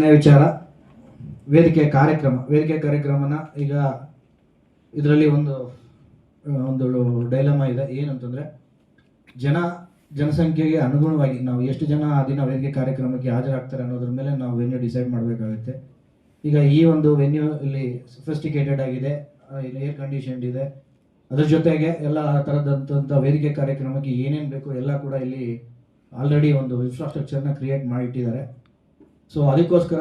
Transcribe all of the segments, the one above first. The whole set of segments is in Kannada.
ಎರಡನೇ ವಿಚಾರ, ವೇದಿಕೆ ಕಾರ್ಯಕ್ರಮ. ವೇದಿಕೆ ಕಾರ್ಯಕ್ರಮನ ಈಗ ಇದರಲ್ಲಿ ಒಂದು ಒಂದು ಡೈಲಮ ಇದೆ. ಏನಂತಂದ್ರೆ, ಜನ, ಜನಸಂಖ್ಯೆಗೆ ಅನುಗುಣವಾಗಿ ನಾವು ಎಷ್ಟು ಜನ ಆ ದಿನ ವೇದಿಕೆ ಕಾರ್ಯಕ್ರಮಕ್ಕೆ ಹಾಜರಾಗ್ತಾರೆ ಅನ್ನೋದ್ರ ಮೇಲೆ ನಾವು ವೆನ್ಯೂ ಡಿಸೈಡ್ ಮಾಡಬೇಕಾಗುತ್ತೆ. ಈಗ ಈ ಒಂದು ವೆನ್ಯೂ ಇಲ್ಲಿ ಸಫಿಸ್ಟಿಕೇಟೆಡ್ ಆಗಿದೆ ಇಲ್ಲಿ ಏರ್ ಕಂಡೀಷನ್ಡ್ ಇದೆ. ಅದ್ರ ಜೊತೆಗೆ ಎಲ್ಲ ಥರದಂಥ ವೇದಿಕೆ ಕಾರ್ಯಕ್ರಮಕ್ಕೆ ಏನೇನು ಬೇಕು ಎಲ್ಲ ಕೂಡ ಇಲ್ಲಿ ಆಲ್ರೆಡಿ ಒಂದು ಇನ್ಫ್ರಾಸ್ಟ್ರಕ್ಚರ್ನ ಕ್ರಿಯೇಟ್ ಮಾಡಿಟ್ಟಿದ್ದಾರೆ. ಸೊ ಅದಕ್ಕೋಸ್ಕರ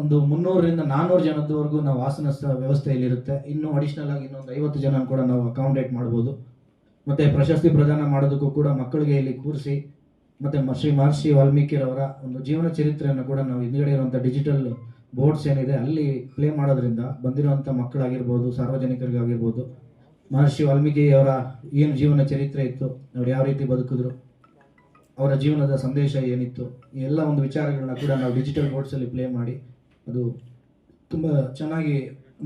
ಒಂದು ಮುನ್ನೂರರಿಂದ ನಾನ್ನೂರು ಜನದವರೆಗೂ ನಾವು ಆಸನ ವ್ಯವಸ್ಥೆಯಲ್ಲಿ ವ್ಯವಸ್ಥೆ ಇಲ್ಲಿರುತ್ತೆ ಇನ್ನು ಅಡಿಷನಲ್ ಆಗಿ ಇನ್ನೊಂದು ಐವತ್ತು ಜನ ಕೂಡ ನಾವು ಅಕಾಮಡೇಟ್ ಮಾಡ್ಬೋದು. ಮತ್ತೆ ಪ್ರಶಸ್ತಿ ಪ್ರದಾನ ಮಾಡೋದಕ್ಕೂ ಕೂಡ ಮಕ್ಕಳಿಗೆ ಇಲ್ಲಿ ಕೂರಿಸಿ, ಮತ್ತೆ ಶ್ರೀ ಮಹರ್ಷಿ ವಾಲ್ಮೀಕಿರವರ ಒಂದು ಜೀವನ ಚರಿತ್ರೆಯನ್ನು ಕೂಡ ನಾವು ಹಿಂದ್ಗಡೆ ಇರುವಂಥ ಡಿಜಿಟಲ್ ಬೋರ್ಡ್ಸ್ ಏನಿದೆ, ಅಲ್ಲಿ ಪ್ಲೇ ಮಾಡೋದ್ರಿಂದ ಬಂದಿರುವಂಥ ಮಕ್ಕಳಾಗಿರ್ಬೋದು, ಸಾರ್ವಜನಿಕರಿಗಾಗಿರ್ಬೋದು, ಮಹರ್ಷಿ ವಾಲ್ಮೀಕಿ ಅವರ ಏನು ಜೀವನ ಚರಿತ್ರೆ ಇತ್ತು, ಅವ್ರು ಯಾವ ರೀತಿ ಬದುಕಿದ್ರು ಅವರ ಜೀವನದ ಸಂದೇಶ ಏನಿತ್ತು, ಎಲ್ಲ ಒಂದು ವಿಚಾರಗಳನ್ನ ಕೂಡ ನಾವು ಡಿಜಿಟಲ್ ನೋಟ್ಸಲ್ಲಿ ಪ್ಲೇ ಮಾಡಿ, ಅದು ತುಂಬ ಚೆನ್ನಾಗಿ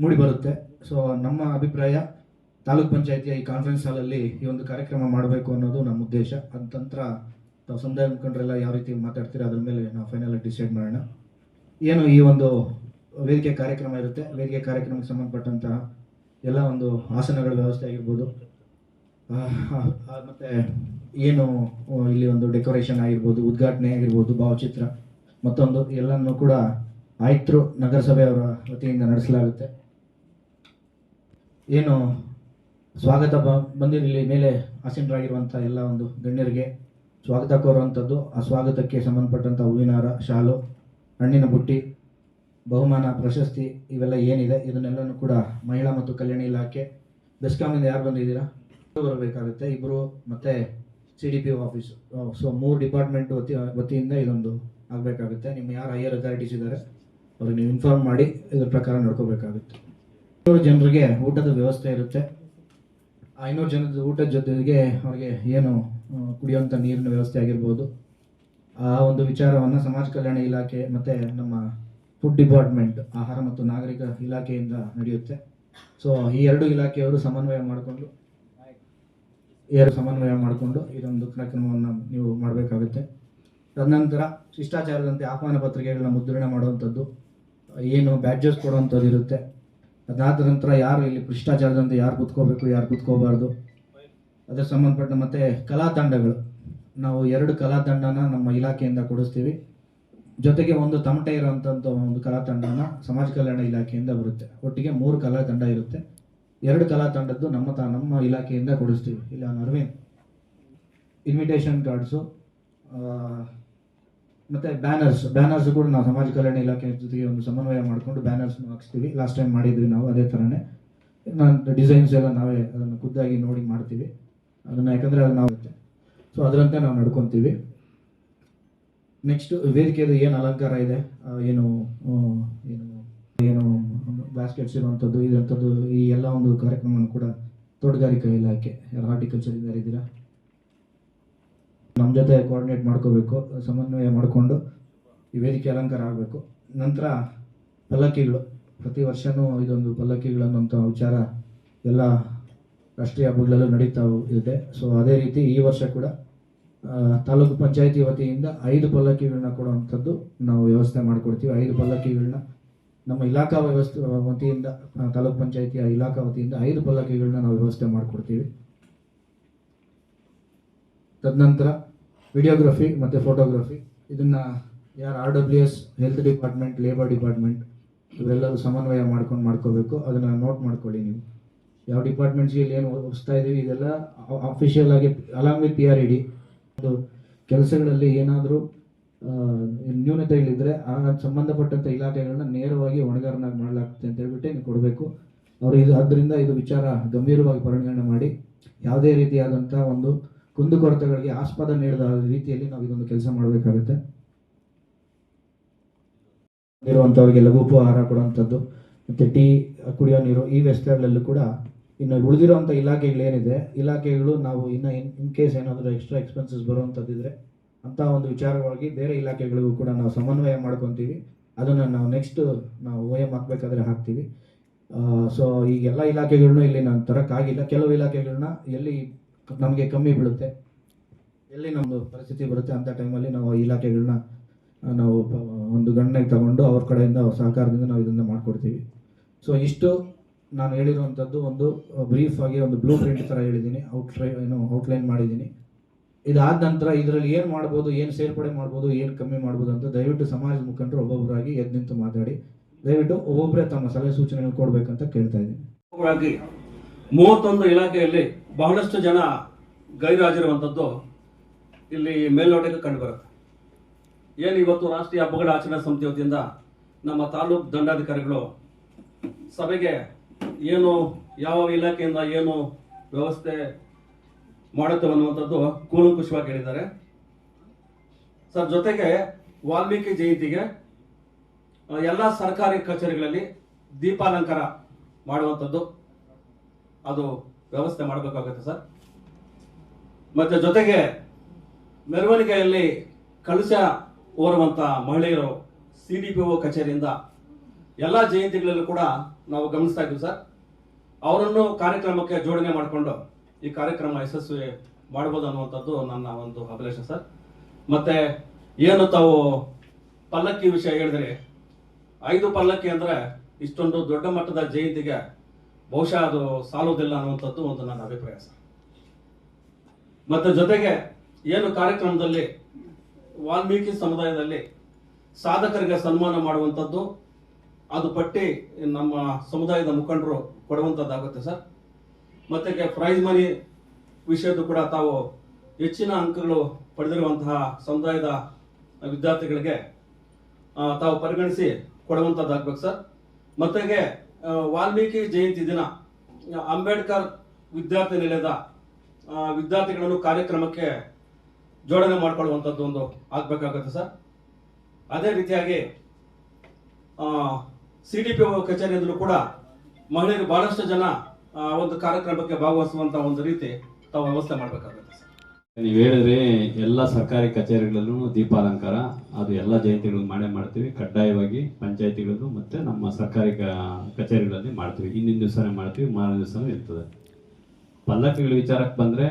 ಮೂಡಿ ಬರುತ್ತೆ. ಸೊ ನಮ್ಮ ಅಭಿಪ್ರಾಯ, ತಾಲೂಕ್ ಪಂಚಾಯತಿಯ ಈ ಕಾನ್ಫರೆನ್ಸ್ ಹಾಲಲ್ಲಿ ಈ ಒಂದು ಕಾರ್ಯಕ್ರಮ ಮಾಡಬೇಕು ಅನ್ನೋದು ನಮ್ಮ ಉದ್ದೇಶ. ಅದ ನಂತರ ತಾವು ಸಮುದಾಯ ಮುಖಂಡರೆಲ್ಲ ಯಾವ ರೀತಿ ಮಾತಾಡ್ತೀರಾ, ಅದ್ರ ಮೇಲೆ ನಾವು ಫೈನಲ್ ಡಿಸೈಡ್ ಮಾಡೋಣ. ಏನು ಈ ಒಂದು ವೇದಿಕೆ ಕಾರ್ಯಕ್ರಮ ಇರುತ್ತೆ, ವೇದಿಕೆ ಕಾರ್ಯಕ್ರಮಕ್ಕೆ ಸಂಬಂಧಪಟ್ಟಂತಹ ಎಲ್ಲ ಒಂದು ಆಸನಗಳ ವ್ಯವಸ್ಥೆ ಆಗಿರ್ಬೋದು. ಮತ್ತೆ ಏನು ಇಲ್ಲಿ ಒಂದು ಡೆಕೋರೇಷನ್ ಆಗಿರ್ಬೋದು, ಉದ್ಘಾಟನೆ ಆಗಿರ್ಬೋದು, ಭಾವಚಿತ್ರ, ಮತ್ತೊಂದು ಎಲ್ಲನೂ ಕೂಡ ಆಯ್ತರು ನಗರಸಭೆಯವರ ವತಿಯಿಂದ ನಡೆಸಲಾಗುತ್ತೆ. ಏನು, ಸ್ವಾಗತ ಬ ಬಂದಿರಲಿ ಮೇಲೆ ಆಸೀನರಾಗಿರುವಂಥ ಎಲ್ಲ ಒಂದು ಗಣ್ಯರಿಗೆ ಸ್ವಾಗತ ಕೋರುವಂಥದ್ದು. ಆ ಸ್ವಾಗತಕ್ಕೆ ಸಂಬಂಧಪಟ್ಟಂಥ ಹೂವಿನಾರ ಶಾಲು, ಹಣ್ಣಿನ ಬುಟ್ಟಿ, ಬಹುಮಾನ, ಪ್ರಶಸ್ತಿ ಇವೆಲ್ಲ ಏನಿದೆ, ಇದನ್ನೆಲ್ಲನೂ ಕೂಡ ಮಹಿಳಾ ಮತ್ತು ಕಲ್ಯಾಣ ಇಲಾಖೆ ಬೆಸ್ಕಾಮಿಂದ ಯಾರು ಬಂದಿದ್ದೀರಾ? ಬರಬೇಕಾಗುತ್ತೆ. ಇಬ್ಬರು ಮತ್ತೆ C D P office so ಮೂರು ಡಿಪಾರ್ಟ್ಮೆಂಟ್ ವತಿ, ವತಿಯಿಂದ ಇದೊಂದು ಆಗಬೇಕಾಗುತ್ತೆ. ನಿಮ್ಮ ಯಾರು ಹೈಯರ್ ಅಥಾರಿಟೀಸ್ ಇದ್ದಾರೆ ಅವ್ರಿಗೆ ನೀವು ಇನ್ಫಾರ್ಮ್ ಮಾಡಿ ಇದ್ರ ಪ್ರಕಾರ ನೋಡ್ಕೋಬೇಕಾಗುತ್ತೆ. ಐನೂರು ಜನರಿಗೆ ಊಟದ ವ್ಯವಸ್ಥೆ ಇರುತ್ತೆ. ಐನೂರು ಜನದ ಊಟದ ಜೊತೆಗೆ ಅವ್ರಿಗೆ ಏನು ಕುಡಿಯುವಂಥ ನೀರಿನ ವ್ಯವಸ್ಥೆ ಆಗಿರ್ಬೋದು. ಆ ಒಂದು ವಿಚಾರವನ್ನು ಸಮಾಜ ಕಲ್ಯಾಣ ಇಲಾಖೆ ಮತ್ತು ನಮ್ಮ ಫುಡ್ ಡಿಪಾರ್ಟ್ಮೆಂಟ್ ಆಹಾರ ಮತ್ತು ನಾಗರಿಕ ಇಲಾಖೆಯಿಂದ ನಡೆಯುತ್ತೆ. ಸೊ ಈ ಎರಡು ಇಲಾಖೆಯವರು ಸಮನ್ವಯ ಮಾಡಿಕೊಂಡು ಎರಡು ಸಮನ್ವಯ ಮಾಡಿಕೊಂಡು ಇದೊಂದು ಕಾರ್ಯಕ್ರಮವನ್ನು ನೀವು ಮಾಡಬೇಕಾಗುತ್ತೆ. ತದನಂತರ ಶಿಷ್ಟಾಚಾರದಂತೆ ಆಹ್ವಾನ ಪತ್ರಿಕೆಗಳನ್ನ ಮುದ್ರಣ ಮಾಡುವಂಥದ್ದು, ಏನು ಬ್ಯಾಡ್ಜಸ್ ಕೊಡುವಂಥದ್ದು ಇರುತ್ತೆ. ಅದಾದ ನಂತರ ಯಾರು ಇಲ್ಲಿ ಭ್ರಷ್ಟಾಚಾರದಂತೆ ಯಾರು ಕುತ್ಕೋಬೇಕು, ಯಾರು ಕುತ್ಕೋಬಾರ್ದು. ಅದರ ಸಂಬಂಧಪಟ್ಟ ಮತ್ತು ಕಲಾ ತಂಡಗಳು. ನಾವು ಎರಡು ಕಲಾ ತಂಡನ ನಮ್ಮ ಇಲಾಖೆಯಿಂದ ಕೊಡಿಸ್ತೀವಿ. ಜೊತೆಗೆ ಒಂದು ತಮಟೆ ಇರುವಂಥ ಒಂದು ಕಲಾ ತಂಡನ ಸಮಾಜ ಕಲ್ಯಾಣ ಇಲಾಖೆಯಿಂದ ಬರುತ್ತೆ. ಒಟ್ಟಿಗೆ ಮೂರು ಕಲಾ ತಂಡ ಇರುತ್ತೆ. ಎರಡು ಕಲಾ ತಂಡದ್ದು ನಮ್ಮ ತ, ನಮ್ಮ ಇಲಾಖೆಯಿಂದ ಕೊಡಿಸ್ತೀವಿ. ಇಲ್ಲ ಅರವಿಂದ್. ಇನ್ವಿಟೇಷನ್ ಕಾರ್ಡ್ಸು ಮತ್ತು ಬ್ಯಾನರ್ಸ್ ಬ್ಯಾನರ್ಸ್ ಕೂಡ ನಾವು ಸಮಾಜ ಕಲ್ಯಾಣ ಇಲಾಖೆ ಜೊತೆಗೆ ಒಂದು ಸಮನ್ವಯ ಮಾಡಿಕೊಂಡು ಬ್ಯಾನರ್ಸ್ನ ಹಾಕ್ಸ್ತೀವಿ. ಲಾಸ್ಟ್ ಟೈಮ್ ಮಾಡಿದ್ವಿ ನಾವು ಅದೇ ಥರನೇ ನಾನು ಡಿಸೈನ್ಸ್ ಎಲ್ಲ ನಾವೇ ಅದನ್ನು ಖುದ್ದಾಗಿ ನೋಡಿ ಮಾಡ್ತೀವಿ. ಅದನ್ನು ಯಾಕಂದರೆ ಅದು ನಾವು ಸೊ ಅದರಂತೆ ನಾವು ನಡ್ಕೊತೀವಿ. ನೆಕ್ಸ್ಟು ವೇದಿಕೆದು ಏನು ಅಲಂಕಾರ ಇದೆ? ಏನು ಏನು? ಬ್ಯಾಸ್ಕೆಟ್ಸ್ ಇರುವಂಥದ್ದು ಇದಂಥದ್ದು ಈ ಎಲ್ಲ ಒಂದು ಕಾರ್ಯಕ್ರಮವನ್ನು ಕೂಡ ತೋಟಗಾರಿಕಾ ಇಲಾಖೆ ಹಾರ್ಟಿಕಲ್ಚರ್ ಇದ್ದಾರೆ ನಮ್ಮ ಜೊತೆ ಕೋಆರ್ಡಿನೇಟ್ ಮಾಡ್ಕೋಬೇಕು, ಸಮನ್ವಯ ಮಾಡಿಕೊಂಡು ಈ ವೇದಿಕೆ ಅಲಂಕಾರ ಆಗಬೇಕು. ನಂತರ ಪಲ್ಲಕ್ಕಿಗಳು, ಪ್ರತಿ ವರ್ಷವೂ ಇದೊಂದು ಪಲ್ಲಕ್ಕಿಗಳು ಅನ್ನೋಂಥ ವಿಚಾರ ಎಲ್ಲ ರಾಷ್ಟ್ರೀಯ ಹಬ್ಬಗಳಲ್ಲೂ ನಡೀತಾ ಇದೆ. ಸೊ ಅದೇ ರೀತಿ ಈ ವರ್ಷ ಕೂಡ ತಾಲೂಕು ಪಂಚಾಯತಿ ವತಿಯಿಂದ ಐದು ಪಲ್ಲಕ್ಕಿಗಳನ್ನ ಕೊಡುವಂಥದ್ದು ನಾವು ವ್ಯವಸ್ಥೆ ಮಾಡಿಕೊಡ್ತೀವಿ. ಐದು ಪಲ್ಲಕ್ಕಿಗಳನ್ನ ನಮ್ಮ ಇಲಾಖಾ ವ್ಯವಸ್ಥೆ ವತಿಯಿಂದ ತಾಲೂಕ್ ಪಂಚಾಯಿತಿ ಪಂಚಾಯತಿಯ ಇಲಾಖಾ ವತಿಯಿಂದ ಐದು ಪಲ್ಲಕ್ಕಿಗಳನ್ನ ನಾವು ವ್ಯವಸ್ಥೆ ಮಾಡಿಕೊಡ್ತೀವಿ. ತದನಂತರ ವಿಡಿಯೋಗ್ರಫಿ ಮತ್ತು ಫೋಟೋಗ್ರಫಿ. ಇದನ್ನು ಯಾರು R W S, health department, labour department ಇವರೆಲ್ಲರೂ ಸಮನ್ವಯ ಮಾಡ್ಕೊಂಡು ಮಾಡ್ಕೋಬೇಕು. ಅದನ್ನು ನೋಟ್ ಮಾಡ್ಕೊಳ್ಳಿ ನೀವು. ಯಾವ ಡಿಪಾರ್ಟ್ಮೆಂಟ್ಸ್ಗೆ ಇಲ್ಲಿ ಏನು ಒಪ್ಸ್ತಾ ಇದ್ದೀವಿ ಇದೆಲ್ಲ ಅಫಿಷಿಯಲ್ ಆಗಿ along with P R E D ಒಂದು ಕೆಲಸಗಳಲ್ಲಿ ಏನಾದರೂ ನ್ಯೂನತೆಗಳಿದ್ದರೆ ಆ ಸಂಬಂಧಪಟ್ಟಂಥ ಇಲಾಖೆಗಳನ್ನ ನೇರವಾಗಿ ಹೊಣೆಗಾರನಾಗಿ ಮಾಡಲಾಗ್ತದೆ ಅಂತ ಹೇಳ್ಬಿಟ್ಟು ನೀವು ಕೊಡಬೇಕು. ಅವರು ಇದು ಆದ್ದರಿಂದ ಇದು ವಿಚಾರ ಗಂಭೀರವಾಗಿ ಪರಿಗಣನೆ ಮಾಡಿ. ಯಾವುದೇ ರೀತಿಯಾದಂಥ ಒಂದು ಕುಂದುಕೊರತೆಗಳಿಗೆ ಆಸ್ಪದ ನೀಡದ ರೀತಿಯಲ್ಲಿ ನಾವು ಇದೊಂದು ಕೆಲಸ ಮಾಡಬೇಕಾಗುತ್ತೆ. ಇರುವಂಥವ್ರಿಗೆ ಲಘು ಉಪಹಾರ ಕೊಡುವಂಥದ್ದು ಮತ್ತು ಟೀ, ಕುಡಿಯೋ ನೀರು ಈ ವ್ಯವಸ್ಥೆಗಳಲ್ಲೂ ಕೂಡ ಇನ್ನು ಉಳಿದಿರುವಂಥ ಇಲಾಖೆಗಳೇನಿದೆ, ಇಲಾಖೆಗಳು ನಾವು ಇನ್ನು ಇನ್ ಇನ್ ಕೇಸ್ ಏನಾದರೂ ಎಕ್ಸ್ಟ್ರಾ ಎಕ್ಸ್ಪೆನ್ಸಸ್ ಬರುವಂಥದ್ದಿದ್ರೆ ಅಂಥ ಒಂದು ವಿಚಾರವಾಗಿ ಬೇರೆ ಇಲಾಖೆಗಳಿಗೂ ಕೂಡ ನಾವು ಸಮನ್ವಯ ಮಾಡ್ಕೊತೀವಿ. ಅದನ್ನು ನಾವು ನೆಕ್ಸ್ಟ್ ನಾವು ಓ ಎಂ ಹಾಕಬೇಕಾದ್ರೆ ಹಾಕ್ತೀವಿ. ಸೊ ಈಗ ಎಲ್ಲ ಇಲಾಖೆಗಳನ್ನೂ ಇಲ್ಲಿ ನಾನು ತರೋಕ್ಕಾಗಿಲ್ಲ. ಕೆಲವು ಇಲಾಖೆಗಳನ್ನ ಎಲ್ಲಿ ನಮಗೆ ಕಮ್ಮಿ ಬೀಳುತ್ತೆ, ಎಲ್ಲಿ ನಮ್ಮದು ಪರಿಸ್ಥಿತಿ ಬರುತ್ತೆ ಅಂಥ ಟೈಮಲ್ಲಿ ನಾವು ಆ ಇಲಾಖೆಗಳನ್ನ ನಾವು ಒಂದು ಗಣನೆಗೆ ತಗೊಂಡು ಅವ್ರ ಕಡೆಯಿಂದ ಸಹಕಾರದಿಂದ ನಾವು ಇದನ್ನು ಮಾಡಿಕೊಡ್ತೀವಿ. ಸೊ ಇಷ್ಟು ನಾನು ಹೇಳಿರುವಂಥದ್ದು ಒಂದು ಬ್ರೀಫ್ ಆಗಿ ಒಂದು ಬ್ಲೂ ಪ್ರಿಂಟ್ ಥರ ಹೇಳಿದ್ದೀನಿ. ಔಟ್ಲೈ ಏನು ಔಟ್ಲೈನ್ ಮಾಡಿದ್ದೀನಿ. ಇದಾದ ನಂತರ ಇದರಲ್ಲಿ ಏನು ಮಾಡ್ಬೋದು, ಏನು ಸೇರ್ಪಡೆ ಮಾಡ್ಬೋದು, ಏನು ಕಮ್ಮಿ ಮಾಡ್ಬೋದು ಅಂತ ದಯವಿಟ್ಟು ಸಮಾಜದ ಮುಖಂಡರು ಒಬ್ಬೊಬ್ಬರಾಗಿ ಎದ್ದು ನಿಂತು ಮಾತಾಡಿ. ದಯವಿಟ್ಟು ಒಬ್ಬೊಬ್ಬರೇ ತಮ್ಮ ಸಲಹೆ ಸೂಚನೆಗಳು ಕೊಡಬೇಕಂತ ಕೇಳ್ತಾ ಇದ್ದೀನಿ. ಮೂವತ್ತೊಂದು ಇಲಾಖೆಯಲ್ಲಿ ಬಹಳಷ್ಟು ಜನ ಗೈರಾಜಿರುವಂಥದ್ದು ಇಲ್ಲಿ ಮೇಲ್ನೋಟಕ್ಕೆ ಕಂಡುಬರುತ್ತೆ. ಏನು ಇವತ್ತು ರಾಷ್ಟ್ರೀಯ ಹಬ್ಬಗಳ ಆಚರಣಾ ಸಮಿತಿ ವತಿಯಿಂದ ನಮ್ಮ ತಾಲೂಕು ದಂಡಾಧಿಕಾರಿಗಳು ಸಭೆಗೆ ಏನು, ಯಾವ ಇಲಾಖೆಯಿಂದ ಏನು ವ್ಯವಸ್ಥೆ ಮಾಡುತ್ತೇವೆ ಅನ್ನುವಂಥದ್ದು ಕೂಲಂಕುಷವಾಗಿ ಹೇಳಿದ್ದಾರೆ. ಸರ್, ಜೊತೆಗೆ ವಾಲ್ಮೀಕಿ ಜಯಂತಿಗೆ ಎಲ್ಲ ಸರ್ಕಾರಿ ಕಚೇರಿಗಳಲ್ಲಿ ದೀಪಾಲಂಕಾರ ಮಾಡುವಂಥದ್ದು ಅದು ವ್ಯವಸ್ಥೆ ಮಾಡಬೇಕಾಗುತ್ತೆ ಸರ್. ಮತ್ತೆ ಜೊತೆಗೆ ಮೆರವಣಿಗೆಯಲ್ಲಿ ಕಳಶ ಓರುವಂಥ ಮಹಿಳೆಯರು ಸಿ ಡಿ ಪಿ ಒ ಕಚೇರಿಯಿಂದ ಎಲ್ಲ ಜಯಂತಿಗಳಲ್ಲೂ ಕೂಡ ನಾವು ಗಮನಿಸ್ತಾ ಇದ್ದೀವಿ ಸರ್. ಅವರನ್ನು ಕಾರ್ಯಕ್ರಮಕ್ಕೆ ಜೋಡಣೆ ಮಾಡಿಕೊಂಡು ಈ ಕಾರ್ಯಕ್ರಮ ಯಶಸ್ವಿ ಮಾಡ್ಬೋದು ಅನ್ನುವಂಥದ್ದು ನನ್ನ ಒಂದು ಅಭಿಲಾಷೆ ಸರ್. ಮತ್ತೆ ಏನು ತಾವು ಪಲ್ಲಕ್ಕಿ ವಿಷಯ ಹೇಳಿದ್ರಿ, ಐದು ಪಲ್ಲಕ್ಕಿ ಅಂದ್ರೆ ಇಷ್ಟೊಂದು ದೊಡ್ಡ ಮಟ್ಟದ ಜಯಂತಿಗೆ ಬಹುಶಃ ಅದು ಸಾಲುವುದಿಲ್ಲ ಅನ್ನುವಂಥದ್ದು ಒಂದು ನನ್ನ ಅಭಿಪ್ರಾಯ ಸರ್. ಮತ್ತೆ ಜೊತೆಗೆ ಏನು ಕಾರ್ಯಕ್ರಮದಲ್ಲಿ ವಾಲ್ಮೀಕಿ ಸಮುದಾಯದಲ್ಲಿ ಸಾಧಕರಿಗೆ ಸನ್ಮಾನ ಮಾಡುವಂಥದ್ದು, ಅದು ಪಟ್ಟಿ ನಮ್ಮ ಸಮುದಾಯದ ಮುಖಂಡರು ಕೊಡುವಂಥದ್ದಾಗುತ್ತೆ ಸರ್. ಮತ್ತೆ ಪ್ರೈಸ್ ಮನಿ ವಿಷಯದ್ದು ಕೂಡ ತಾವು ಹೆಚ್ಚಿನ ಅಂಕಗಳು ಪಡೆದಿರುವಂತಹ ಸಮುದಾಯದ ವಿದ್ಯಾರ್ಥಿಗಳಿಗೆ ತಾವು ಪರಿಗಣಿಸಿ ಕೊಡುವಂಥದ್ದಾಗಬೇಕು ಸರ್. ಮತ್ತೆ ವಾಲ್ಮೀಕಿ ಜಯಂತಿ ದಿನ ಅಂಬೇಡ್ಕರ್ ವಿದ್ಯಾರ್ಥಿ ನಿಲಯದ ವಿದ್ಯಾರ್ಥಿಗಳನ್ನು ಕಾರ್ಯಕ್ರಮಕ್ಕೆ ಜೋಡಣೆ ಮಾಡಿಕೊಳ್ಳುವಂಥದ್ದು ಒಂದು ಆಗಬೇಕಾಗುತ್ತೆ ಸರ್. ಅದೇ ರೀತಿಯಾಗಿ ಸಿ ಡಿ ಪಿ ಕಚೇರಿಯಿಂದಲೂ ಕೂಡ ಮಹಿಳೆಯರು ಭಾಳಷ್ಟು ಜನ ಒಂದು ಕಾರ್ಯಕ್ರಮಕ್ಕೆ ಭಾಗವಹಿಸುವಂತ ಒಂದು ರೀತಿ ತಾವು ವ್ಯವಸ್ಥೆ ಮಾಡಬೇಕಾಗುತ್ತೆ ನೀವು ಹೇಳಿದ್ರೆ ಎಲ್ಲ ಸರ್ಕಾರಿ ಕಚೇರಿಗಳಲ್ಲೂ ದೀಪಾಲಂಕಾರ, ಅದು ಎಲ್ಲ ಜಯಂತಿಗಳು ಮಾಡೇ ಮಾಡ್ತೀವಿ. ಕಡ್ಡಾಯವಾಗಿ ಪಂಚಾಯತಿಗಳಲ್ಲೂ ಮತ್ತು ನಮ್ಮ ಸರ್ಕಾರಿ ಕಚೇರಿಗಳಲ್ಲಿ ಮಾಡ್ತೀವಿ. ಹಿಂದಿನ ದಿವಸನೇ ಮಾಡ್ತೀವಿ, ಮಾರನೇ ದಿವಸನೂ ಇರ್ತದೆ. ಪಲ್ಲಕ್ಕಿಗಳ ವಿಚಾರಕ್ಕೆ ಬಂದರೆ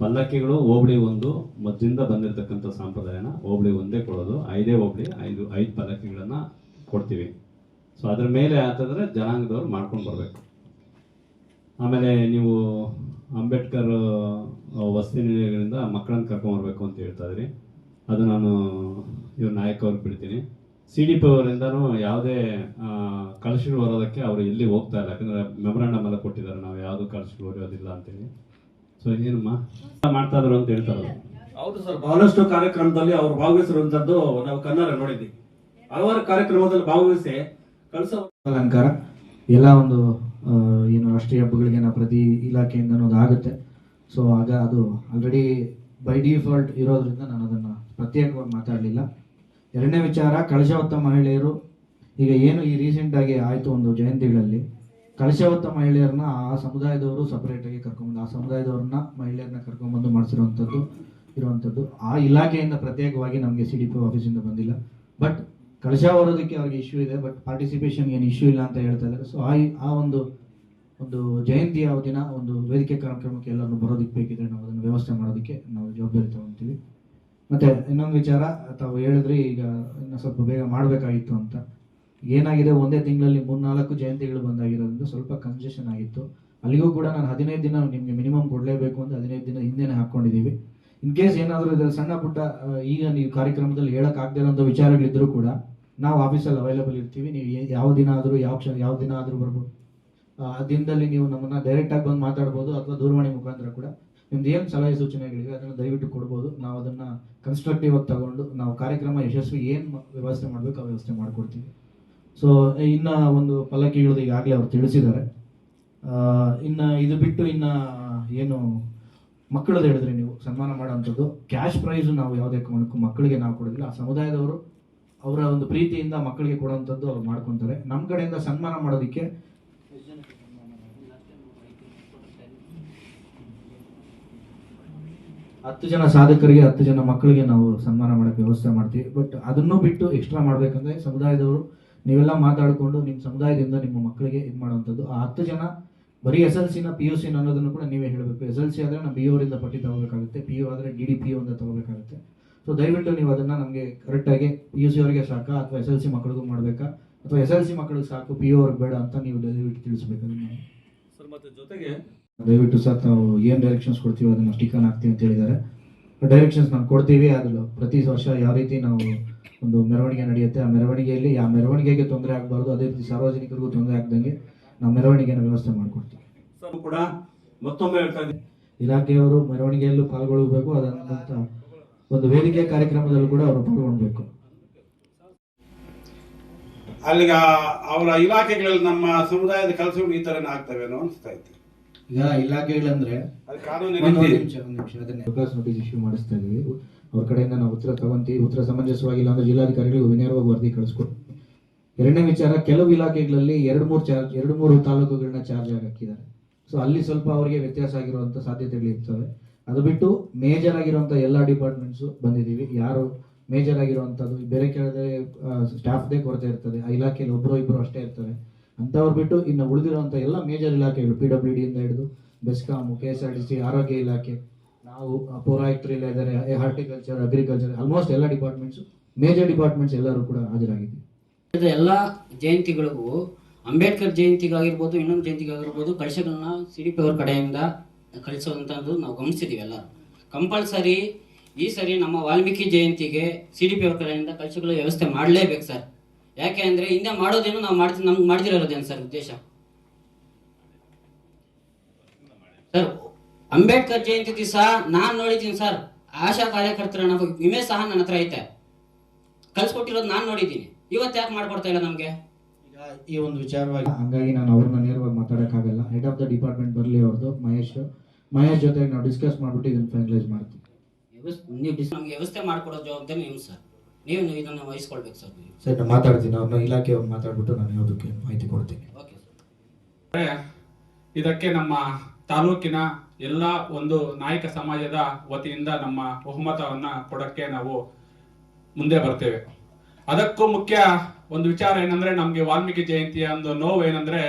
ಪಲ್ಲಕ್ಕಿಗಳು ಹೋಬಳಿ ಒಂದು ಮೊದಲಿಂದ ಬಂದಿರತಕ್ಕಂಥ ಸಂಪ್ರದಾಯನ ಹೋಬಳಿ ಒಂದೇ ಕೊಡೋದು. ಐದೇ ಹೋಬಳಿ, ಐದು ಐದು ಪಲ್ಲಕ್ಕಿಗಳನ್ನು ಕೊಡ್ತೀವಿ. ಸೊ ಅದ್ರ ಮೇಲೆ ಆತಂದರೆ ಜನಾಂಗದವ್ರು ಮಾಡ್ಕೊಂಡು ಬರ್ಬೇಕು. ಆಮೇಲೆ ನೀವು ಅಂಬೇಡ್ಕರ್ ವಸತಿ ನಿಲಯಗಳಿಂದ ಮಕ್ಕಳನ್ನು ಕರ್ಕೊಂಬರ್ಬೇಕು ಅಂತ ಹೇಳ್ತಾ ಇದ್ರಿ. ಅದು ನಾನು ಇವ್ರ ನಾಯಕ ಅವ್ರಿಗೆ ಬಿಡ್ತೀನಿ. ಸಿ ಡಿ ಪಿ ಅವರಿಂದನೂ ಯಾವುದೇ ಕಳಶಗಳು ಬರೋದಕ್ಕೆ ಅವರು ಎಲ್ಲಿ ಹೋಗ್ತಾ ಇಲ್ಲ. ಯಾಕಂದರೆ ಮೆಮೊರಾಂಡಮ್ ಎಲ್ಲ ಕೊಟ್ಟಿದ್ದಾರೆ. ನಾವು ಯಾವುದು ಕಳಶಗಳು ಹೊಡೆಯೋದಿಲ್ಲ ಅಂತೇಳಿ. ಸೊ ಏನಮ್ಮ? ಮಾಡ್ತಾ ಇದ್ರು ಅಂತ ಹೇಳ್ತಾರೆ ಹೌದು ಸರ್. ಬಹಳಷ್ಟು ಕಾರ್ಯಕ್ರಮದಲ್ಲಿ ಅವರು ಭಾಗವಹಿಸಿರುವಂತದ್ದು ನಾವು ಕನ್ನಡ ನೋಡಿದ್ವಿ. ಹಲವಾರು ಕಾರ್ಯಕ್ರಮದಲ್ಲಿ ಭಾಗವಹಿಸಿ ಕಳಿಸೋ ಅಲಂಕಾರ. ಎಲ್ಲ ಒಂದು ಏನು ರಾಷ್ಟ್ರೀಯ ಹಬ್ಬಗಳಿಗೆ ನಾವು ಪ್ರತಿ ಇಲಾಖೆಯಿಂದನೂ ಅದು ಆಗುತ್ತೆ. ಸೊ ಆಗ ಅದು ಆಲ್ರೆಡಿ ಬೈ ಡಿಫಾಲ್ಟ್ ಇರೋದ್ರಿಂದ ನಾನು ಅದನ್ನು ಪ್ರತ್ಯೇಕವಾಗಿ ಮಾತಾಡಲಿಲ್ಲ. ಎರಡನೇ ವಿಚಾರ ಕಳಶ ಹೊತ್ತ ಮಹಿಳೆಯರು, ಈಗ ಏನು ಈ ರೀಸೆಂಟಾಗಿ ಆಯಿತು ಒಂದು ಜಯಂತಿಗಳಲ್ಲಿ ಕಳಶ ಹೊತ್ತ ಮಹಿಳೆಯರನ್ನ ಆ ಸಮುದಾಯದವರು ಸಪ್ರೇಟಾಗಿ ಕರ್ಕೊಂಬಂದು ಆ ಸಮುದಾಯದವ್ರನ್ನ ಮಹಿಳೆಯರನ್ನ ಕರ್ಕೊಂಬಂದು ಮಾಡಿಸಿರುವಂಥದ್ದು ಇರುವಂಥದ್ದು ಆ ಇಲಾಖೆಯಿಂದ ಪ್ರತ್ಯೇಕವಾಗಿ ನಮಗೆ ಸಿ ಡಿ ಪಿ ಆಫೀಸಿಂದ ಬಂದಿಲ್ಲ. ಬಟ್ ಕಳಶ ಹೊರೋದಕ್ಕೆ ಅವ್ರಿಗೆ ಇಶ್ಯೂ ಇದೆ ಬಟ್ ಪಾರ್ಟಿಸಿಪೇಷನ್ ಏನು ಇಶ್ಯೂ ಇಲ್ಲ ಅಂತ ಹೇಳ್ತಾ ಇದ್ದಾರೆ. ಸೊ ಆ ಆ ಒಂದು ಒಂದು ಜಯಂತಿಯ ದಿನ, ಒಂದು ವೇದಿಕೆ ಕಾರ್ಯಕ್ರಮಕ್ಕೆ ಎಲ್ಲರೂ ಬರೋದಕ್ಕೆ ಬೇಕಿದ್ರೆ ನಾವು ಅದನ್ನು ವ್ಯವಸ್ಥೆ ಮಾಡೋದಕ್ಕೆ ನಾವು ಜವಾಬ್ದಾರಿ ತಗೊತೀವಿ. ಮತ್ತೆ ಇನ್ನೊಂದು ವಿಚಾರ, ತಾವು ಹೇಳಿದ್ರಿ, ಈಗ ಇನ್ನು ಸ್ವಲ್ಪ ಬೇಗ ಮಾಡಬೇಕಾಗಿತ್ತು ಅಂತ. ಏನಾಗಿದೆ, ಒಂದೇ ತಿಂಗಳಲ್ಲಿ ಮೂರ್ನಾಲ್ಕು ಜಯಂತಿಗಳು ಬಂದಾಗಿರೋದ್ರಿಂದ ಸ್ವಲ್ಪ ಕನ್ಸೆಷನ್ ಆಗಿತ್ತು. ಅಲ್ಲಿಗೂ ಕೂಡ ನಾನು ಹದಿನೈದು ದಿನ ನಿಮಗೆ ಮಿನಿಮಮ್ ಕೊಡಲೇಬೇಕು ಅಂತ ಹದಿನೈದು ದಿನ ಹಿಂದೆನೇ ಹಾಕ್ಕೊಂಡಿದ್ದೀವಿ. ಇನ್ ಕೇಸ್ ಏನಾದರೂ ಇದರ ಸಣ್ಣ ಪುಟ್ಟ ಈಗ ನೀವು ಕಾರ್ಯಕ್ರಮದಲ್ಲಿ ಹೇಳೋಕ್ಕಾಗದೇ ಇರೋಂಥ ವಿಚಾರಗಳಿದ್ದರೂ ಕೂಡ ನಾವು ಆಫೀಸಲ್ಲಿ ಅವೈಲೇಬಲ್ ಇರ್ತೀವಿ. ನೀವು ಯಾವ ದಿನ ಆದರೂ, ಯಾವ ಕ್ಷಣ, ಯಾವ ದಿನ ಆದರೂ ಬರ್ಬೋದು. ಆ, ದಿನದಲ್ಲಿ ನೀವು ನಮ್ಮನ್ನು ಡೈರೆಕ್ಟಾಗಿ ಬಂದು ಮಾತಾಡ್ಬೋದು ಅಥವಾ ದೂರವಾಣಿ ಮುಖಾಂತರ ಕೂಡ. ನಿಮ್ದು ಏನು ಸಲಹೆ ಸೂಚನೆಗಳಿವೆ, ಅದನ್ನು ದಯವಿಟ್ಟು ಕೊಡ್ಬೋದು. ನಾವು ಅದನ್ನು ಕನ್ಸ್ಟ್ರಕ್ಟಿವ್ ಆಗಿ ತಗೊಂಡು, ನಾವು ಕಾರ್ಯಕ್ರಮ ಯಶಸ್ವಿ ಏನು ವ್ಯವಸ್ಥೆ ಮಾಡಬೇಕು, ಆ ವ್ಯವಸ್ಥೆ ಮಾಡಿಕೊಡ್ತೀವಿ. ಸೊ ಇನ್ನು ಒಂದು ಪಲ್ಲಕ್ಕಿಗಳದ್ದು ಈಗಾಗಲೇ ಅವ್ರು ತಿಳಿಸಿದ್ದಾರೆ. ಇನ್ನು ಇದು ಬಿಟ್ಟು ಇನ್ನು ಏನು ಮಕ್ಕಳದ್ದು ಹೇಳಿದ್ರೆ ನೀವು ಸನ್ಮಾನ ಮಾಡೋಂಥದ್ದು ಕ್ಯಾಶ್ ಪ್ರೈಸ್ ನಾವು ಯಾವುದೇ ಕಾರಣಕ್ಕೂ ಮಕ್ಕಳಿಗೆ ನಾವು ಕೊಡೋದಿಲ್ಲ. ಆ ಸಮುದಾಯದವರು ಅವರ ಒಂದು ಪ್ರೀತಿಯಿಂದ ಮಕ್ಕಳಿಗೆ ಕೊಡುವಂಥದ್ದು ಅವ್ರು ಮಾಡ್ಕೊತಾರೆ. ನಮ್ಮ ಕಡೆಯಿಂದ ಸನ್ಮಾನ ಮಾಡೋದಕ್ಕೆ ಹತ್ತು ಜನ ಸಾಧಕರಿಗೆ ಹತ್ತು ಜನ ಮಕ್ಕಳಿಗೆ ನಾವು ಸನ್ಮಾನ ಮಾಡೋಕ್ಕೆ ವ್ಯವಸ್ಥೆ ಮಾಡ್ತೀವಿ. ಬಟ್ ಅದನ್ನು ಬಿಟ್ಟು ಎಕ್ಸ್ಟ್ರಾ ಮಾಡಬೇಕಂದ್ರೆ ಸಮುದಾಯದವರು, ನೀವೆಲ್ಲ ಮಾತಾಡಿಕೊಂಡು ನಿಮ್ಮ ಸಮುದಾಯದಿಂದ ನಿಮ್ಮ ಮಕ್ಕಳಿಗೆ ಇದು ಮಾಡುವಂಥದ್ದು. ಆ ಹತ್ತು ಜನ ಬರೀ ಎಸ್ ಎಲ್ ಸಿನ, ಪಿ ಯು ಸಿನ ಅನ್ನೋದನ್ನು ಕೂಡ ನೀವೇ ಹೇಳಬೇಕು. ಎಸ್ ಎಲ್ ಸಿ ಆದರೆ ನಾವು ಬಿ ಯುವರಿಂದ ಪಟ್ಟಿ ತಗೋಬೇಕಾಗುತ್ತೆ, ಪಿ ಯು ಆದರೆ ಡಿ ಡಿ ಪಿ ಯು ಅಂತ ತಗೋಬೇಕಾಗುತ್ತೆ. ಸೊ ದಯವಿಟ್ಟು ನೀವು ಅದನ್ನ ನಮಗೆ ಕರೆಕ್ಟಾಗಿ ಪಿ ಯು ಸಿ ಅವರಿಗೆ ಸಾಕಾ ಅಥವಾ ಎಸ್ ಎಲ್ ಸಿ ಮಕ್ಕಳಿಗೂ ಮಾಡಬೇಕಾ? ಅಥವಾ ಎಸ್ ಎಲ್ ಸಿ ಮಕ್ಕಳಿಗೆ ಸಾಕು ಪಿ ಯು ಅವ್ರಿಗೆ ಬೇಡ ಅಂತ ನೀವು ದಯವಿಟ್ಟು ತಿಳಿಸ್ಬೇಕು? ಸರ್ ಮತ್ತೆ ಜೊತೆಗೆ ದಯವಿಟ್ಟು ಸರ್ ನಾವು ಏನು ಡೈರೆಕ್ಷನ್ಸ್ ಕೊಡ್ತೀವಿ ಅದನ್ನ ಸ್ಟಿಕನ್ ಹಾಕ್ತೀವಿ ಅಂತ ಹೇಳಿದ್ದಾರೆ. ಡೈರೆಕ್ಷನ್ಸ್ ನಾವು ಕೊಡ್ತೀವಿ ಅದ್ರ ಪ್ರತಿ ವರ್ಷ ಯಾವ ರೀತಿ ನಾವು ಒಂದು ಮೆರವಣಿಗೆ ನಡೆಯುತ್ತೆ ಆ ಮೆರವಣಿಗೆಯಲ್ಲಿ ಆ ಮೆರವಣಿಗೆಗೆ ತೊಂದರೆ ಆಗಬಾರ್ದು ಅದೇ ರೀತಿ ಸಾರ್ವಜನಿಕರಿಗೂ ತೊಂದರೆ ಆಗ್ದಂಗೆ ನಾವು ಮೆರವಣಿಗೆನ ವ್ಯವಸ್ಥೆ ಮಾಡಿಕೊಡ್ತೀವಿ. ಸರ್ ಕೂಡ ಮತ್ತೊಮ್ಮೆ ಹೇಳ್ತಾ ಇದ್ದೀನಿ. ಇಲಾಖೆಯವರು ಮೆರವಣಿಗೆಯಲ್ಲೂ ಪಾಲ್ಗೊಳ್ಳಬೇಕು ಅದಂತ ಒಂದು ವೇದಿಕೆ ಕಾರ್ಯಕ್ರಮದಲ್ಲೂ ಕೂಡ ಅವರು ಪಾಲ್ಗೊಳ್ಬೇಕು. ಅಲ್ಲಿಗ ಅವರ ಇಲಾಖೆಗಳಲ್ಲಿ ನಮ್ಮ ಸಮುದಾಯದ ಕೆಲಸಗಳು ಈ ತರನೇ ಆಗ್ತವೇನೋ ಅನಿಸ್ತಾ ಇತ್ತು ಈಗ ಇಲಾಖೆಗಳಂದ್ರೆ ಅದು ಕಾನೂನು ಒಂದು ನಿಮಿಷ ಒಂದು ನಿಮಿಷ ಅದನ್ನೇ. ವಿಕಾಸ್ ನೋಟಿಸ್ ಇಶ್ಯೂ ಮಾಡಿಸ್ತಾ ಇದೀವಿ ಅವ್ರ ಕಡೆಯಿಂದ ನಾವು ಉತ್ತರ ತಗೊಂತೀವಿ ಉತ್ತರ ಸಮಂಜಸವಾಗಿಲ್ಲ ಅಂದ್ರೆ ಜಿಲ್ಲಾಧಿಕಾರಿಗಳು ನೇರವಾಗಿ ವರದಿ ಕಳಿಸ್ಕೊಡ್ತೀವಿ ಎರಡನೇ ವಿಚಾರ ಕೆಲವು ಇಲಾಖೆಗಳಲ್ಲಿ ಎರಡು ಮೂರು ಚಾರ್ಜ್ ಎರಡು ಮೂರು ತಾಲೂಕುಗಳನ್ನ ಚಾರ್ಜ್ ಆಗಿ ಹಾಕಿದ್ದಾರೆ ಸೊ ಅಲ್ಲಿ ಸ್ವಲ್ಪ ಅವರಿಗೆ ವ್ಯತ್ಯಾಸ ಆಗಿರುವಂತ ಸಾಧ್ಯತೆಗಳು ಇರ್ತವೆ. ಅದು ಬಿಟ್ಟು ಮೇಜರ್ ಆಗಿರುವಂಥ ಎಲ್ಲ ಡಿಪಾರ್ಟ್ಮೆಂಟ್ಸು ಬಂದಿದ್ದೀವಿ. ಯಾರು ಮೇಜರ್ ಆಗಿರುವಂಥದ್ದು ಬೇರೆ ಕೇಳಿದ್ರೆ ಸ್ಟಾಫ್ದೇ ಕೊರತೆ ಇರ್ತದೆ. ಆ ಇಲಾಖೆಯಲ್ಲಿ ಒಬ್ಬರು ಇಬ್ಬರು ಅಷ್ಟೇ ಇರ್ತಾರೆ. ಅಂಥವ್ರು ಬಿಟ್ಟು ಇನ್ನು ಉಳಿದಿರುವಂಥ ಎಲ್ಲ ಮೇಜರ್ ಇಲಾಖೆಗಳು ಪಿ ಡಬ್ಲ್ಯೂ ಡಿಯಿಂದ ಹಿಡಿದು BESCOM K S R T C ಆರೋಗ್ಯ ಇಲಾಖೆ, ನಾವು ಪೌರಾಯುಕ್ತರು ಇಲ್ಲ ಇದ್ದಾರೆ ಹಾರ್ಟಿಕಲ್ಚರ್ ಅಗ್ರಿಕಲ್ಚರ್ ಆಲ್ಮೋಸ್ಟ್ ಎಲ್ಲ ಡಿಪಾರ್ಟ್ಮೆಂಟ್ಸು ಮೇಜರ್ ಡಿಪಾರ್ಟ್ಮೆಂಟ್ಸ್ ಎಲ್ಲರೂ ಕೂಡ ಹಾಜರಾಗಿದ್ದೀವಿ. ಎಲ್ಲ ಜಯಂತಿಗಳಿಗೂ ಅಂಬೇಡ್ಕರ್ ಜಯಂತಿಗಾಗಿರ್ಬೋದು ಇನ್ನೊಂದು ಜಯಂತಿಗಾಗಿರ್ಬೋದು ಕಳಶಗಳನ್ನ ಸಿ ಡಿ ಪಿ ಅವ್ರ ಕಡೆಯಿಂದ ಕಳಿಸೋದಂಥದ್ದು ನಾವು ಗಮನಿಸಿದ್ದೀವಿ ಎಲ್ಲ. ಕಂಪಲ್ಸರಿ ಈ ಸರಿ ನಮ್ಮ ವಾಲ್ಮೀಕಿ ಜಯಂತಿಗೆ ಸಿ ಡಿ ಪಿ ಕಡೆಯಿಂದ ವ್ಯವಸ್ಥೆ ಮಾಡಲೇಬೇಕು ಸರ್. ಯಾಕೆ ಅಂದರೆ ಹಿಂದೆ ಮಾಡೋದೇನು ನಾವು ಮಾಡ್ತೀವಿ ನಮ್ಗೆ ಮಾಡ್ತಿರೋದೇನು ಸರ್ ಉದ್ದೇಶ? ಸರ್, ಅಂಬೇಡ್ಕರ್ ಜಯಂತಿ ದಿವಸ ನಾನು ನೋಡಿದ್ದೀನಿ ಸರ್. ಆಶಾ ಕಾರ್ಯಕರ್ತರ ವಿಮೆ ಸಹ ನನ್ನ ಹತ್ರ ಐತೆ. ಕಳ್ಸಿಕೊಟ್ಟಿರೋದು ನಾನು ನೋಡಿದ್ದೀನಿ. ಇವತ್ತು ಯಾಕೆ ಮಾಡ್ಕೊಡ್ತಾ ಇಲ್ಲ ನಮಗೆ? ಈ ಒಂದು ವಿಚಾರವಾಗಿ ಹಂಗಾಗಿ ನಾನು ಅವ್ರನ್ನ ನೇರವಾಗಿ ಮಾತಾಡೋಕ್ಕಾಗಲ್ಲ. ಹೆಡ್ ಆಫ್ ದ ಡಿಪಾರ್ಟ್ಮೆಂಟ್ ಬರಲಿ ಅವ್ರದ್ದು ಮಹೇಶ್. ಮಹೇಶ್ ಜೊತೆ ನಾವು ಡಿಸ್ಕಸ್ ಮಾಡ್ಬಿಟ್ಟು ಇದನ್ನ ಫೈನಲೈಸ್ ಮಾಡ್ತೀವಿ. ನೀವು ಡಿಸ್ ನಮ್ಗೆ ವ್ಯವಸ್ಥೆ ಮಾಡ್ಕೊಡೋ ಜವಾಬ್ದಾರಿ ನಿಮ್ಮ ಸರ್ ನೀವು ಇದನ್ನು ವಹಿಸ್ಕೊಳ್ಬೇಕು ಸರ್ ನೀವು ಸರ್ ನಾನು ಮಾತಾಡ್ತೀನಿ. ಅವ್ರನ್ನ ಇಲಾಖೆಯವ್ರು ಮಾತಾಡ್ಬಿಟ್ಟು ನಾನು ಯಾವುದಕ್ಕೆ ಮಾಹಿತಿ ಕೊಡ್ತೀನಿ. ಓಕೆ ಸರ್ ಇದಕ್ಕೆ ನಮ್ಮ ತಾಲೂಕಿನ ಎಲ್ಲ ಒಂದು ನಾಯಕ ಸಮಾಜದ ವತಿಯಿಂದ ನಮ್ಮ ಬಹುಮತವನ್ನ ಕೊಡಕ್ಕೆ ನಾವು ಮುಂದೆ ಬರ್ತೇವೆ. ಅದಕ್ಕೂ ಮುಖ್ಯ ಒಂದು ವಿಚಾರ ಏನಂದ್ರೆ ನಮಗೆ ವಾಲ್ಮೀಕಿ ಜಯಂತಿಯ ಒಂದು ನೋವು ಏನಂದ್ರೆ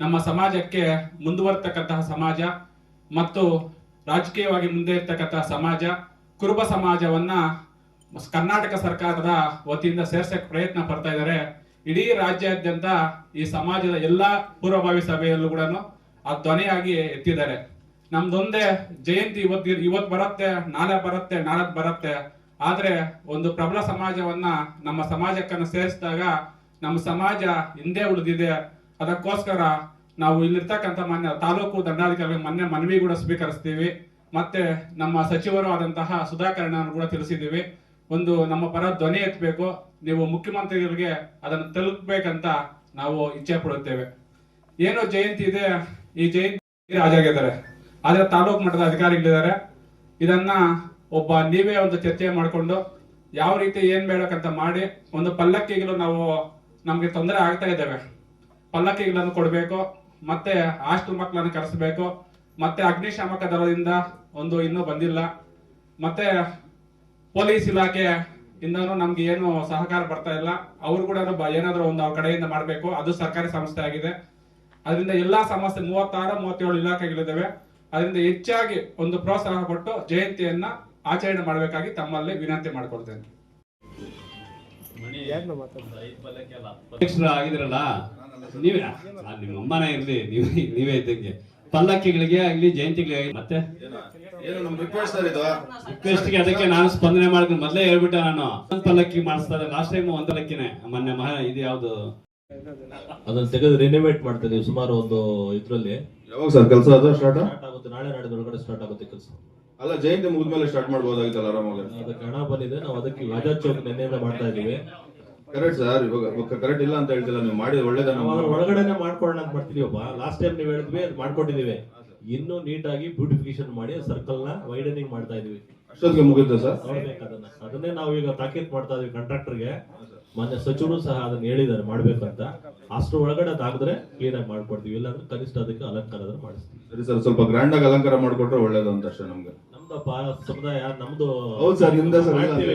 ನಮ್ಮ ಸಮಾಜಕ್ಕೆ ಮುಂದುವರ್ತಕ್ಕಂತಹ ಸಮಾಜ ಮತ್ತು ರಾಜಕೀಯವಾಗಿ ಮುಂದೆ ಇರ್ತಕ್ಕಂತಹ ಸಮಾಜ, ಕುರುಬ ಸಮಾಜವನ್ನ ಕರ್ನಾಟಕ ಸರ್ಕಾರದ ವತಿಯಿಂದ ಸೇರ್ಸಕ್ಕೆ ಪ್ರಯತ್ನ ಪಡ್ತಾ ಇದ್ದಾರೆ ಇಡೀ ರಾಜ್ಯಾದ್ಯಂತ ಈ ಸಮಾಜದ ಎಲ್ಲಾ ಪೂರ್ವಭಾವಿ ಸಭೆಯಲ್ಲೂ ಕೂಡ ಆ ಧ್ವನಿಯಾಗಿ ಎತ್ತಿದ್ದಾರೆ. ನಮ್ದೊಂದೇ ಜಯಂತಿ ಇವತ್ತು ಇವತ್ತು ಬರುತ್ತೆ, ನಾಳೆ ಬರುತ್ತೆ ನಾಳೆ ಬರುತ್ತೆ. ಆದ್ರೆ ಒಂದು ಪ್ರಬಲ ಸಮಾಜವನ್ನ ನಮ್ಮ ಸಮಾಜಕ್ಕನ್ನು ಸೇರಿಸಿದಾಗ ನಮ್ಮ ಸಮಾಜ ಹಿಂದೆ ಉಳಿದಿದೆ. ಅದಕ್ಕೋಸ್ಕರ ನಾವು ಇಲ್ಲಿರ್ತಕ್ಕಂಥ ಮಾನ್ಯ ತಾಲೂಕು ದಂಡಾಧಿಕಾರಿ ಮೊನ್ನೆ ಮನವಿ ಕೂಡ ಸ್ವೀಕರಿಸ್ತೀವಿ. ಮತ್ತೆ ನಮ್ಮ ಸಚಿವರು ಆದಂತಹ ಸುಧಾಕರಣ ಕೂಡ ತಿಳಿಸಿದ್ದೀವಿ. ಒಂದು ನಮ್ಮ ಪರ ಧ್ವನಿ ಎತ್ತಬೇಕು. ನೀವು ಮುಖ್ಯಮಂತ್ರಿಗಳಿಗೆ ಅದನ್ನು ತಲುಪಬೇಕಂತ ನಾವು ಇಚ್ಛೆ ಪಡುತ್ತೇವೆ. ಏನು ಜಯಂತಿ ಇದೆ? ಈ ಜಯಂತಿ ರಾಜಾಗಿದ್ದಾರೆ. ಆದರೆ ತಾಲೂಕು ಮಟ್ಟದ ಅಧಿಕಾರಿಗಳಿದ್ದಾರೆ. ಇದನ್ನ ಒಬ್ಬ ನೀವೇ ಒಂದು ಚರ್ಚೆ ಮಾಡಿಕೊಂಡು ಯಾವ ರೀತಿ ಏನ್ ಬೇಡಕ್ಕಂತ ಮಾಡಿ ಒಂದು ಪಲ್ಲಕ್ಕಿಗಳು ನಾವು ನಮ್ಗೆ ತೊಂದರೆ ಆಗ್ತಾ ಇದ್ದೇವೆ. ಪಲ್ಲಕ್ಕಿಗಳನ್ನು ಕೊಡಬೇಕು, ಮತ್ತೆ ಹಾಸ್ಟೆಲ್ ಮಕ್ಕಳನ್ನು ಕರೆಸಬೇಕು, ಮತ್ತೆ ಅಗ್ನಿಶಾಮಕ ದಳದಿಂದ ಒಂದು ಇನ್ನೂ ಬಂದಿಲ್ಲ, ಮತ್ತೆ ಪೊಲೀಸ್ ಇಲಾಖೆ ಇಂದನೂ ನಮ್ಗೆ ಏನು ಸಹಕಾರ ಬರ್ತಾ ಇಲ್ಲ. ಅವ್ರು ಕೂಡ ಏನಾದ್ರೂ ಒಂದು ಅವ್ರ ಕಡೆಯಿಂದ ಮಾಡಬೇಕು, ಅದು ಸರ್ಕಾರಿ ಸಂಸ್ಥೆ ಆಗಿದೆ. ಅದರಿಂದ ಎಲ್ಲಾ ಸಮಸ್ಯೆ ಮೂವತ್ತಾರು, ಮೂವತ್ತೇಳು ಇಲಾಖೆಗಳಿದ್ದಾವೆ. ಅದರಿಂದ ಹೆಚ್ಚಾಗಿ ಒಂದು ಪ್ರೋತ್ಸಾಹ ಕೊಟ್ಟು ಜಯಂತಿಯನ್ನ ಆಚರಣೆ ಮಾಡಬೇಕಾಗಿ ತಮ್ಮಲ್ಲಿ ವಿನಂತಿ ಮಾಡ್ಕೊಳ್ತೇನೆ ಆಗಿದ್ರಲ್ಲ ನೀವೇ ಆ, ನಿಮ್ಮ ಅಮ್ಮನೇ ಇರ್ಲಿ ನೀವೇ ನೀವೇ ಇದ್ದಂಗೆ. ಪಲ್ಲಕ್ಕಿಗಳಿಗೆ ಆಗ್ಲಿ ಜಯಂತಿಗಳಿಗೆ ಮತ್ತೆ? ರಿಕ್ವೆಸ್ಟ್ಗೆ ಅದಕ್ಕೆ ನಾನು ಸ್ಪಂದನೆ ಮಾಡ್ತೀನಿ ಮೊದ್ಲೇ ಹೇಳ್ಬಿಟ್ಟೆ ನಾನು. ಒಂದ್ ಪಲ್ಲಕ್ಕಿ ಮಾಡಿಸ್ತಾ ಇದ್ದೆ ಲಾಸ್ಟ್ ಟೈಮ್ ಒಂದ್ ಪಲ್ಲಕ್ಕಿನೇ. ಮೊನ್ನೆ ಮಹ ಇದು ಯಾವ್ದು? ಅದನ್ನ ತೆಗೆದು ರಿನೋವೇಟ್ ಮಾಡ್ತಾ ಇದೀವಿ ಸುಮಾರು ಒಂದು ಇದ್ರಲ್ಲಿ. ಯಾವಾಗ ಸರ್ ಕೆಲಸ ಅದು ಸ್ಟಾರ್ಟ್ ಸ್ಟಾರ್ಟ್ ಆಗುತ್ತೆ. ನಾಳೆ ನಾಡಿದೊಳಗಡೆ ಸ್ಟಾರ್ಟ್ ಆಗುತ್ತೆ ಕೆಲಸ. ಅಲ್ಲ ಜಯಂತಿ ಮುಗಿದ್ಮೇಲೆ ಸ್ಟಾರ್ಟ್ ಮಾಡ್ಬೋದಾಗಿತ್ತಲ್ಲ ಆರಾಮಾಗಿ? ಅದಕ್ಕೆ ಹಣ ಬಂದಿದೆ ನಾವು ಅದಕ್ಕೆ ರಾಜಾ ಚೌಕ್ ನಿನ್ನೆಯಿಂದ ಮಾಡ್ತಾ ಇದೀವಿ ಕರೆಕ್ಟ್ ಸರ್ ಇವಾಗ ಕರೆಕ್ಟ್ ಇಲ್ಲ ಅಂತ ಹೇಳ್ತಿಲ್ಲ ನೀವು ಮಾಡಿದ ಒಳ್ಳೇದ ನಾವು ಅದ್ರ ಒಳಗಡೆನೆ ಮಾಡ್ಕೊಳ್ಳೋಣ ಅಂತ ಮಾಡ್ತಿದೀವಪ್ಪ ಲಾಸ್ಟ್ ಟೈಮ್ ನೀವು ಹೇಳಿದ್ವಿ ಅದು ಮಾಡ್ಕೊಟ್ಟಿದೀವಿ ಇನ್ನೂ ನೀಟಾಗಿ ಬ್ಯೂಟಿಫಿಕೇಶನ್ ಮಾಡಿ ಸರ್ಕಲ್ನ ವೈಡನಿಂಗ್ ಮಾಡ್ತಾ ಇದೀವಿ ಅಷ್ಟೊತ್ತಿಗೆ ಮುಗಿದ್ರೆ ಸರ್ ನೋಡ್ಬೇಕು ಅದನ್ನ. ಅದನ್ನೇ ನಾವು ಈಗ ತಾಕೀತ್ ಮಾಡ್ತಾ ಇದೀವಿ ಕಾಂಟ್ರಾಕ್ಟರ್ಗೆ ಮೊನ್ನೆ ಸಚಿವರು ಸಹ ಅದನ್ನ ಹೇಳಿದ್ದಾರೆ ಮಾಡ್ಬೇಕಂತ ಅಷ್ಟು ಒಳಗಡೆ ಅದಾಗದ್ರೆ ಕ್ಲೀನ್ ಆಗಿ ಮಾಡ್ಕೊಡ್ತೀವಿ. ಇಲ್ಲಾಂದ್ರೆ ಕನಿಷ್ಠ ಅದಕ್ಕೆ ಅಲಂಕಾರ ಆದ್ರೂ ಮಾಡಿಸ್ತೀವಿ. ಸರಿ ಸರ್ ಸ್ವಲ್ಪ ಗ್ರ್ಯಾಂಡ್ ಆಗಿ ಅಲಂಕಾರ ಮಾಡ್ಕೊಟ್ರೆ ಒಳ್ಳೇದು ಅಂತ ಅಷ್ಟೇ ನಮ್ಗೆ. ಸಮುದಾಯ ನಮ್ದು ಹೌದು ಸರ್ ನಿಮ್ದೇ ಸರ್ ಅಂತ ಮಾಡ್ತೀವಿ.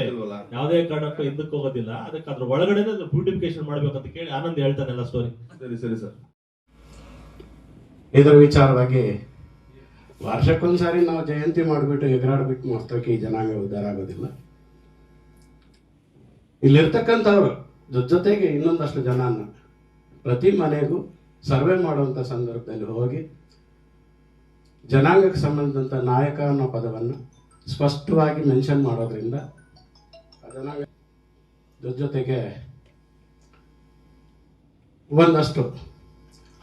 ಯಾವುದೇ ಕಾರಣಕ್ಕೂ ಹಿಂದಕ್ಕೆ ಹೋಗೋದಿಲ್ಲ. ಅದಕ್ಕೆ ಅದ್ರ ಒಳಗಡೆ ಬ್ಯೂಟಿಫಿಕೇಶನ್ ಮಾಡ್ಬೇಕಂತ ಕೇಳಿ ಆನಂದ್ ಹೇಳ್ತಾನೆಲ್ಲ ಸ್ಟೋರಿ ಸರಿ ಸರಿ ಸರ್. ಇದರ ವಿಚಾರವಾಗಿ ವರ್ಷಕ್ಕೊಂದ್ಸಾರಿ ನಾವು ಜಯಂತಿ ಮಾಡಿಬಿಟ್ಟು ಎಗರಾಡ್ಬಿಟ್ಟು ಮಸ್ತಕ್ಕೆ ಈ ಜನಾಂಗ ಉದ್ಧಾರ ಆಗೋದಿಲ್ಲ. ಇಲ್ಲಿರ್ತಕ್ಕಂಥವ್ರು ಜೊತೆ ಜೊತೆಗೆ ಇನ್ನೊಂದಷ್ಟು ಜನನ ಪ್ರತಿ ಮನೆಗೂ ಸರ್ವೆ ಮಾಡುವಂಥ ಸಂದರ್ಭದಲ್ಲಿ ಹೋಗಿ ಜನಾಂಗಕ್ಕೆ ಸಂಬಂಧಿಸಿದಂಥ ನಾಯಕ ಅನ್ನೋ ಪದವನ್ನು ಸ್ಪಷ್ಟವಾಗಿ ಮೆನ್ಷನ್ ಮಾಡೋದ್ರಿಂದ ಜನಾಂಗ ಜೊತೆಗೆ ಒಂದಷ್ಟು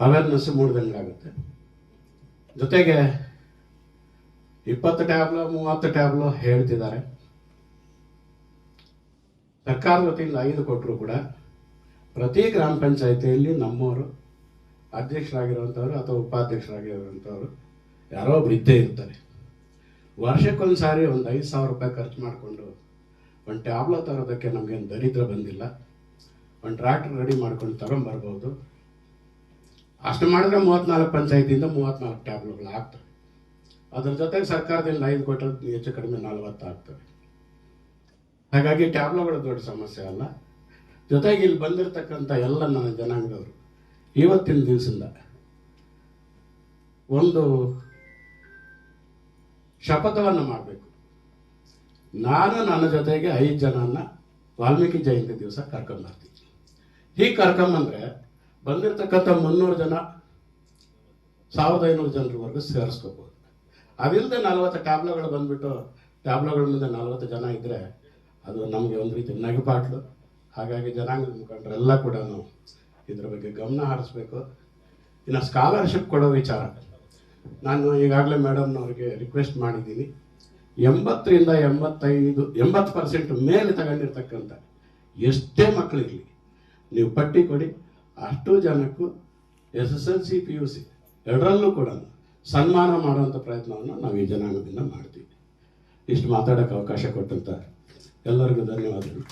ಅವೇರ್ನೆಸ್ ಮೂಡಿದಂಗಾಗುತ್ತೆ. ಜೊತೆಗೆ ಇಪ್ಪತ್ತು ಟ್ಯಾಬ್ಲೋ, ಮೂವತ್ತು ಟ್ಯಾಬ್ಲೋ ಹೇಳ್ತಿದ್ದಾರೆ. ಸರ್ಕಾರದ ವತಿಯಿಂದ ಐದು ಕೊಟ್ಟರು ಕೂಡ ಪ್ರತಿ ಗ್ರಾಮ ಪಂಚಾಯಿತಿಯಲ್ಲಿ ನಮ್ಮವರು ಅಧ್ಯಕ್ಷರಾಗಿರುವಂಥವ್ರು ಅಥವಾ ಉಪಾಧ್ಯಕ್ಷರಾಗಿರುವಂಥವ್ರು ಯಾರೋ ಒಬ್ರು ಇದ್ದೇ ಇರ್ತಾರೆ. ವರ್ಷಕ್ಕೊಂದು ಸಾರಿ ಒಂದು ಐದು ಸಾವಿರ ರೂಪಾಯಿ ಖರ್ಚು ಮಾಡಿಕೊಂಡು ಒಂದು ಟ್ಯಾಬ್ಲೋ ತರೋದಕ್ಕೆ ನಮಗೇನು ದರಿದ್ರ ಬಂದಿಲ್ಲ. ಒಂದು ಟ್ರ್ಯಾಕ್ಟರ್ ರೆಡಿ ಮಾಡ್ಕೊಂಡು ತಗೊಂಬರ್ಬೋದು ಅಷ್ಟು ಮಾಡಿದ್ರೆ ಮೂವತ್ತ್ನಾಲ್ಕು ಪಂಚಾಯತಿಯಿಂದ ಮೂವತ್ತ್ನಾಲ್ಕು ಟ್ಯಾಬ್ಲೋಗಳು ಆಗ್ತವೆ. ಅದ್ರ ಜೊತೆಗೆ ಸರ್ಕಾರದಿಂದ ಐದು ಕೋಟಿ ಹೆಚ್ಚು ಕಡಿಮೆ ನಲವತ್ತು ಆಗ್ತವೆ. ಹಾಗಾಗಿ ಟ್ಯಾಬ್ಲೋಗಳು ದೊಡ್ಡ ಸಮಸ್ಯೆ ಅಲ್ಲ. ಜೊತೆಗೆ ಇಲ್ಲಿ ಬಂದಿರತಕ್ಕಂಥ ಎಲ್ಲ ನನ್ನ ಜನಾಂಗದವರು, ಇವತ್ತಿನ ದಿವಸದಿಂದ ಒಂದು ಶಪಥವನ್ನು ಮಾಡಬೇಕು. ನಾನು ನನ್ನ ಜೊತೆಗೆ ಐದು ಜನನ ವಾಲ್ಮೀಕಿ ಜಯಂತಿ ದಿವಸ ಕರ್ಕೊಂಬರ್ತೀನಿ ಹೀಗೆ ಕರ್ಕೊಂಬಂದ್ರೆ ಬಂದಿರತಕ್ಕಂಥ ಮುನ್ನೂರು ಜನ, ಸಾವಿರದ ಐನೂರು ಜನರವರೆಗೂ ಸೇರಿಸ್ಕೋಬೋದು ಅದಿಲ್ಲದೆ ನಲವತ್ತು ಟ್ಯಾಬ್ಲೋಗಳು ಬಂದ್ಬಿಟ್ಟು ಟ್ಯಾಬ್ಲೋಗಳ ಮುಂದೆ ನಲವತ್ತು ಜನ ಇದ್ದರೆ ಅದು ನಮಗೆ ಒಂದು ರೀತಿ ನಗೆಪಾಟ್ಲು. ಹಾಗಾಗಿ ಜನಾಂಗದ ಮುಖಂಡರೆಲ್ಲ ಕೂಡ ಇದ್ರ ಬಗ್ಗೆ ಗಮನ ಹರಿಸ್ಬೇಕು. ಇನ್ನು ಸ್ಕಾಲರ್ಶಿಪ್ ಕೊಡೋ ವಿಚಾರ. ನಾನು ಈಗಾಗಲೇ ಮೇಡಮ್ನವ್ರಿಗೆ ರಿಕ್ವೆಸ್ಟ್ ಮಾಡಿದ್ದೀನಿ. ಎಂಬತ್ತರಿಂದ ಎಂಬತ್ತೈದು, ಎಂಬತ್ತು ಪರ್ಸೆಂಟ್ ಮೇಲೆ ತಗೊಂಡಿರ್ತಕ್ಕಂಥ ಎಷ್ಟೇ ಮಕ್ಕಳಿರಲಿ ನೀವು ಪಟ್ಟಿ ಕೊಡಿ, ಅಷ್ಟು ಜನಕ್ಕೂ S S L C P U C ಎರಡರಲ್ಲೂ ಕೂಡ ಸನ್ಮಾನ ಮಾಡುವಂಥ ಪ್ರಯತ್ನವನ್ನು ನಾವು ಈ ಜನಾಂಗದಿಂದ ಮಾಡ್ತೀವಿ. ಇಷ್ಟು ಮಾತಾಡೋಕ್ಕೆ ಅವಕಾಶ ಕೊಟ್ಟಂತ ಎಲ್ಲರಿಗೂ ಧನ್ಯವಾದಗಳು.